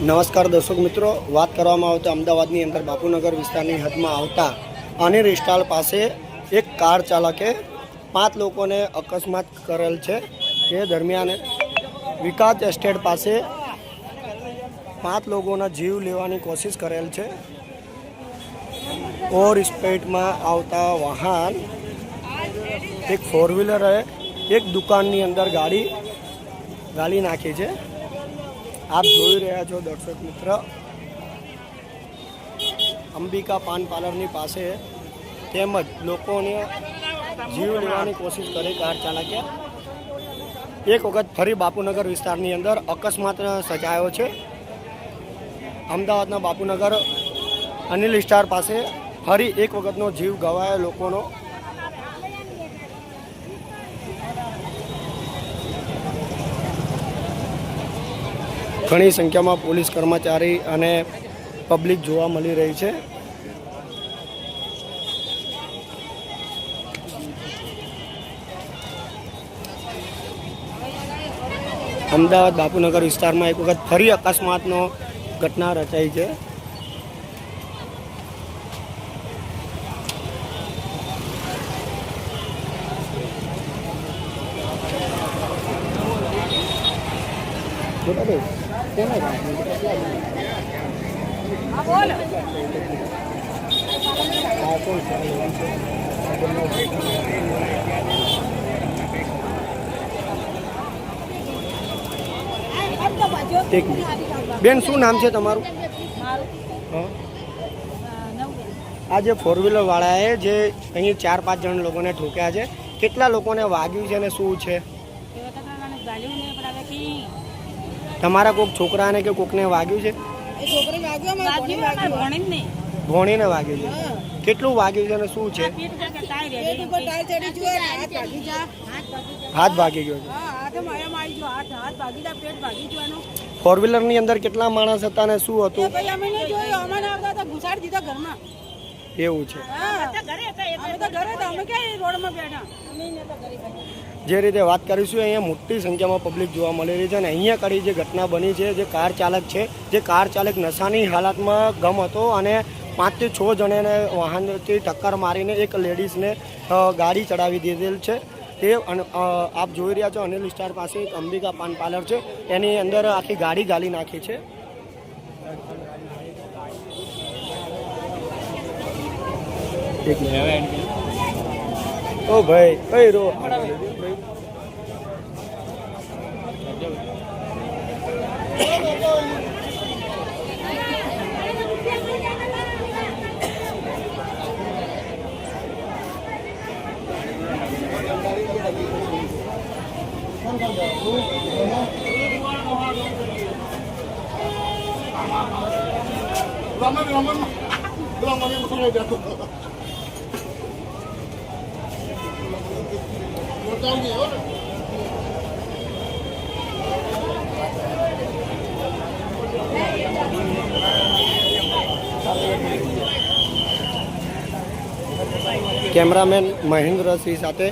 નમસ્કાર દર્શક મિત્રો. વાત કરવામાં આવે તો અમદાવાદની અંદર બાપુનગર વિસ્તારની હદમાં આવતા અનિલ સ્ટાલ પાસે એક કાર ચાલકે પાંચ લોકોને અકસ્માત કરેલ છે. એ દરમિયાન વિકાસ એસ્ટેટ પાસે પાંચ લોકોના જીવ લેવાની કોશિશ કરેલ છે. ઓવર સ્પીડમાં આવતા વાહન, એક ફોર વ્હીલરે એક દુકાનની અંદર ગાડી ગાળી નાખી છે. આપ જોઈ રહ્યા છો દર્શક મિત્ર. અંબિકા પાન પાર્લરની પાસે તેમજ લોકોને જીવ લેવાની કોશિશ કરી કાર ચાલકે. એક વખત ફરી બાપુનગર વિસ્તારની અંદર અકસ્માત સજાયો છે. અમદાવાદના બાપુનગર અનિલ સ્ટાર પાસે ફરી એક વખતનો જીવ ગવાયો લોકોનો. ઘણી સંખ્યામાં પોલીસ કર્મચારી અને પબ્લિક જોવા મળી રહી છે. અમદાવાદ બાપુનગર વિસ્તારમાં એક વખત ફરી અકસ્માતનો ઘટના રચાઈ છે. મિનિટ બેન શું નામ છે તમારું? આજે ફોર વ્હીલર વાળાએ જે અહીં ચાર પાંચ જણ લોકોને ઠોક્યા છે કેટલા લોકોને વાગ્યું છે અને શું છે? તમારા કોઈક છોકરાને કે કોકને વાગ્યું છે? ભોણીને વાગ્યું છે. કેટલું વાગ્યું છે અને શું છે? હાથ ભાગી ગયો. છે. ફોર વ્હીલરની અંદર કેટલા માણસ હતા ને શું હતું? એવું છે. જે રીતે વાત કરીશું અહીંયા મોટી સંખ્યામાં પબ્લિક જોવા મળી રહી છે અને અહીંયા કરી જે ઘટના બની છે જે કાર ચાલક છે જે કાર ચાલક નશાની હાલતમાં ગમ હતો અને પાંચથી છ જણાને વાહનથી ટક્કર મારીને એક લેડીઝને ગાડી ચડાવી દીધેલ છે. તે આપ જોઈ રહ્યા છો અનિલ સ્ટાર પાસે એક અંબિકા પાન પાર્લર છે. એની અંદર આખી ગાડી ગાલી નાખી છે. એક ઓ ભાઈ કઈ રો કેમેરામેન મહેન્દ્ર સિંહ સાથે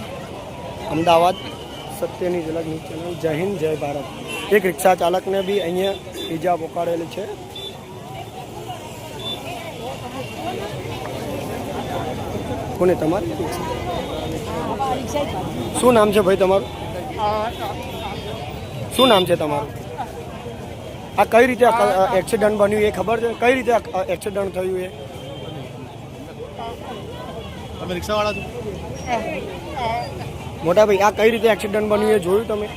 અમદાવાદ સત્યની ઝલક ન્યૂઝ ચેનલ જય હિન્દ, જય ભારત. એક રિક્ષા ચાલકને બી અહીંયા ઈજા પોકાડેલી છે. કોને તમારે? શું નામ છે ભાઈ તમારું? શું નામ છે તમારું? આ કઈ રીતે એક્સિડન્ટ બન્યું એ ખબર છે? કઈ રીતે એક્સિડન્ટ થયું એ? તમે રિક્ષાવાળા છો? મોટા ભાઈ આ કઈ રીતે એક્સિડન્ટ બન્યું એ જોયું તમે?